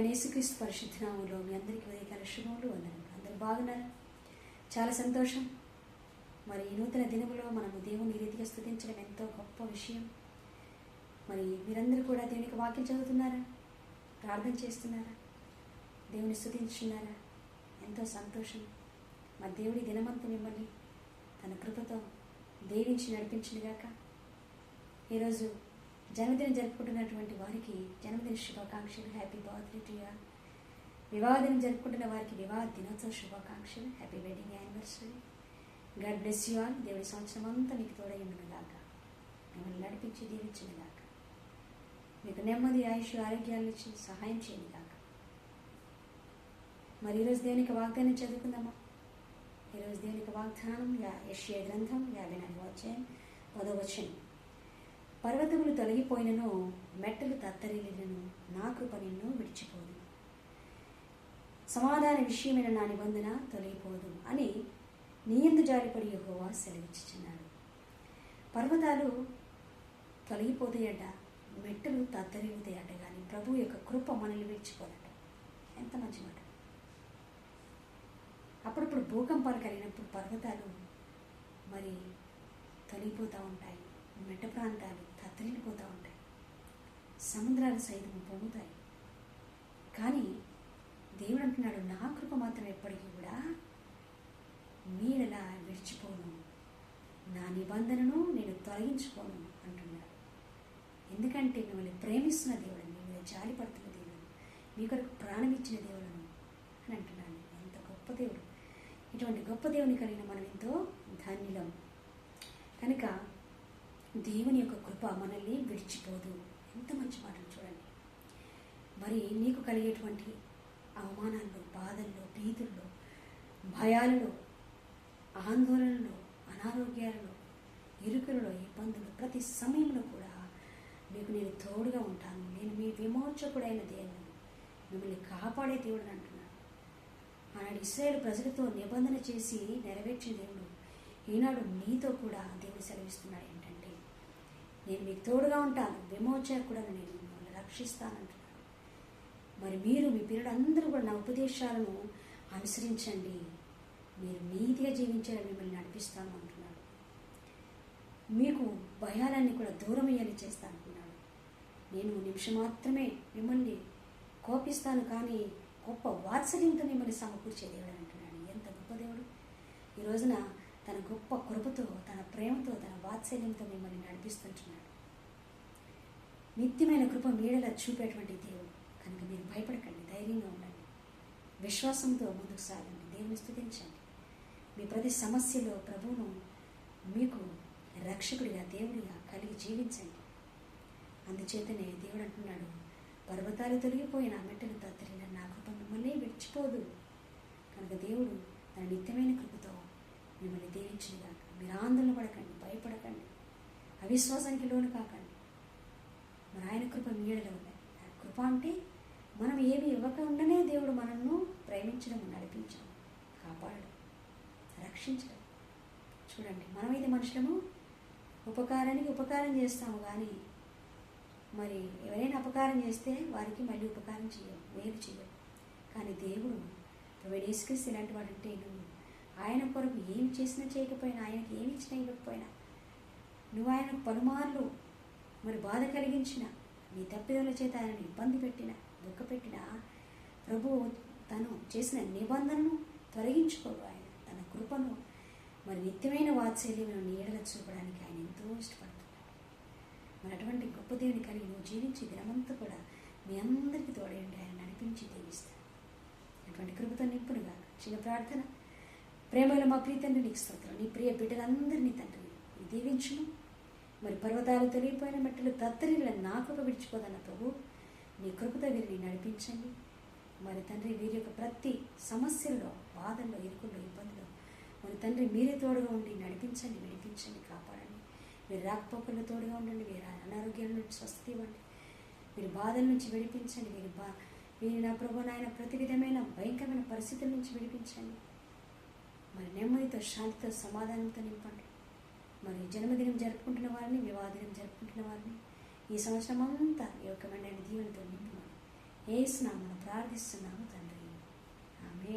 పరిశుద్ధనామంలో మీ అందరికీ ఉదయకాల శుభములు వందనములు అందరు బాగున్నారు? చాలా సంతోషం. మరి ఈ నూతన దినములో మనము దేవుని రీతిగా స్థుతించడం ఎంతో గొప్ప విషయం. మరి మీరందరూ కూడా దేవునికి వాక్యం చదువుతున్నారా? ప్రార్థన చేస్తున్నారా? దేవుని స్థుతించున్నారా ఎంతో సంతోషం. మా దేవుడి దినమంతా మిమ్మల్ని తన కృపతో దీవించి నడిపించినగాక. ఈరోజు జన్మదినం జరుపుకుంటున్నటువంటి వారికి జన్మదిన శుభాకాంక్షలు. హ్యాపీ బర్త్డే టు యా వివాహ దినం జరుపుకుంటున్న వారికి వివాహ దినోత్సవ శుభాకాంక్షలు. Happy wedding anniversary god bless you all దేవుడి సంవత్సరం అంతా మీకు తోడై ఉండగాక మిమ్మల్ని నడిపించి దీవించినగాక మీకు నెమ్మది ఆయుష్ ఆరోగ్యాలు ఇచ్చి సహాయం చేయండి గాక మరి ఈరోజు దేవునికి వాగ్దానం చదువుకుందామా? ఈరోజు దేవునికి వాగ్దానం యా యశ్య గ్రంథం యాభై నాలుగు అధ్యాయం పదవచనం పర్వతములు తొలగిపోయినను మెట్టలు తత్తరిల్లినను నా కృప నిన్ను విడిచిపోదు. సమాధాన విషయమైన నా నిబంధన తొలగిపోదు అని నీయందు జారిపడి యహోవా సెలవిచ్చుచున్నాడు. పర్వతాలు తొలగిపోతాయట మెట్టలు తత్తరిల్లుతాయట కానీ ప్రభు యొక్క కృప మనల్ని విడిచిపోదట. ఎంత మంచి మాట. అప్పుడప్పుడు భూకంపాలు కలిగినప్పుడు పర్వతాలు మరి తొలగిపోతూ ఉంటాయి మెట్ట ప్రాంతాలు తత్తరిల్లిపోతూ ఉంటాయి. సముద్రాలు సైతం పొంగుతాయి. కానీ దేవుడు అంటున్నాడు నా కృప మాత్రం ఎప్పటికీ కూడా మీడలా విడిచిపోను. నా నిబంధనను నేను తొలగించుకోను అంటున్నాడు. ఎందుకంటే మిమ్మల్ని ప్రేమిస్తున్న దేవుడు మీ మీద జాలి పడుతున్న దేవుడు మీ కొరకు ప్రాణం ఇచ్చిన దేవుడను అని అంటున్నాను ఎంత గొప్ప దేవుడు. ఇటువంటి గొప్ప దేవుని కలిగిన మనం ఎంతో ధన్యులం. కనుక దేవుని యొక్క కృప మనల్ని విడిచిపోదు. ఎంత మంచి మాటలు చూడండి. మరి నీకు కలిగేటువంటి అవమానాల్లో బాధల్లో భీతుల్లో భయాలలో ఆందోళనలో అనారోగ్యాలలో ఇరుకులలో ఇబ్బందులు ప్రతి సమయంలో కూడా మీకు నేను తోడుగా ఉంటాను. నేను మీ విమోచకుడైన దేవుని. మిమ్మల్ని కాపాడే దేవుడు అంటున్నాను. ఆనాడు ఇస్రాయేల్ ప్రజలతో నిబంధన చేసి నెరవేర్చిన దేవుడు ఈనాడు నీతో కూడా దేవుడు సెలవిస్తున్నాడు. నేను మీకు తోడుగా ఉంటాను. విమోచకుడను నేను మిమ్మల్ని రక్షిస్తానంటున్నాను మరి మీరు మీ పిల్లలు అందరూ కూడా నా ఉపదేశాలను అనుసరించండి. మీరు నీతిగా జీవించాలని మిమ్మల్ని నడిపిస్తాను అంటున్నాడు. మీకు భయాలన్నీ కూడా దూరం అయ్యేలా చేస్తాను అంటున్నాడు. నేను నిమిషం మాత్రమే మిమ్మల్ని కోపిస్తాను కానీ గొప్ప వాత్సల్యంతో మిమ్మల్ని సమకూర్చే దేవుడు అంటున్నాడు. ఎంత గొప్ప దేవుడు. ఈ రోజున తన గొప్ప కృపతో తన ప్రేమతో తన వాత్సల్యంతో మిమ్మల్ని నడిపిస్తుంటున్నాడు. నిత్యమైన కృప మీడల చూపేటువంటి దేవుడు. కనుక మీరు భయపడకండి ధైర్యంగా ఉండండి. విశ్వాసంతో ముందుకు సాగండి. దేవుని స్థుతించండి మీ ప్రతి సమస్యలో ప్రభువును మీకు రక్షకుడిగా దేవుడిగా కలిగి జీవించండి. అందుచేతనే దేవుడు అంటున్నాడు పర్వతాలు తొలగిపోయిన మెట్టలు తత్తరిన నా కృప మిమ్మల్ని విడిచిపోదు. కనుక దేవుడు తన నిత్యమైన కృపతో మిమ్మల్ని దీవించినగాక మీరు ఆందోళన పడకండి భయపడకండి. అవిశ్వాసానికి లోను కాకండి. మరి ఆయన కృప మీడలో ఉన్నాయి ఆ కృప అంటే మనం ఏమి ఇవ్వకుండానే దేవుడు మనల్ని ప్రేమించడం నడిపించడం కాపాడడం రక్షించడం. చూడండి మనమైతే మనుషులము ఉపకారానికి ఉపకారం చేస్తాము కానీ మరి ఎవరైనా అపకారం చేస్తే వారికి మళ్ళీ ఉపకారం చేయము మేలు చేయము. కానీ దేవుడు ప్రవేడేసుకేసి ఇలాంటి వాడు అంటే నువ్వు ఆయన కొరకు ఏం చేసినా చేయకపోయినా ఆయనకి ఏమి ఇచ్చినా ఇవ్వకపోయినా నువ్వు ఆయన పలుమార్లు మరి బాధ కలిగించిన నీ తప్పిదల చేత ఆయనను ఇబ్బంది పెట్టిన దుఃఖపెట్టిన ప్రభు తను చేసిన నిబంధనను తొలగించుకోడు ఆయన. తన కృపను మరి నిత్యమైన వాత్సల్యమును నీడల చూపడానికి ఆయన ఎంతో ఇష్టపడుతున్నాడు. మరి అటువంటి గొప్ప దేవుని కలిగి నువ్వు జీవించి దినమంతా కూడా మీ అందరికీ తోడేయండి ఆయన నడిపించి దేవిస్తాను అటువంటి కృపతో నిప్పుడుగా చిన్న ప్రార్థన. ప్రేమలు మా ప్రియ తండ్రి నీకు స్తోత్రం. నీ ప్రియ బిడ్డలందరినీ తండ్రి దీవించును. మరి పర్వతాలు తొలగిపోయిన మెట్టలు తత్తరిల నా కృప విడిచిపోదన్న ప్రభు నీ కృపతో వీరిని నడిపించండి. మరి తండ్రి వీరి యొక్క ప్రతి సమస్యల్లో బాధల్లో ఇరుకుల్లో ఇబ్బందుల్లో మరి తండ్రి మీరే తోడుగా ఉండి నడిపించండి విడిపించండి కాపాడండి. మీరు రాకపోకల్లో తోడుగా ఉండండి మీరు అనారోగ్యాల నుంచి స్వస్థత ఇవ్వండి. మీరు బాధల నుంచి విడిపించండి మీరు బా మీరు నా ప్రభు నాయన ప్రతి విధమైన భయంకరమైన పరిస్థితుల నుంచి విడిపించండి. మరి నెమ్మదితో శాంతితో సమాధానంతో నింపండి. మరి జన్మదినం జరుపుకుంటున్న వారిని వివాహదినం జరుపుకుంటున్న వారిని ఈ సంవత్సరం అంతా ఈ యొక్క మండలి దీవెనతో నింపమని ఏసునామను ప్రార్థిస్తున్నాము తండ్రి. ఆమె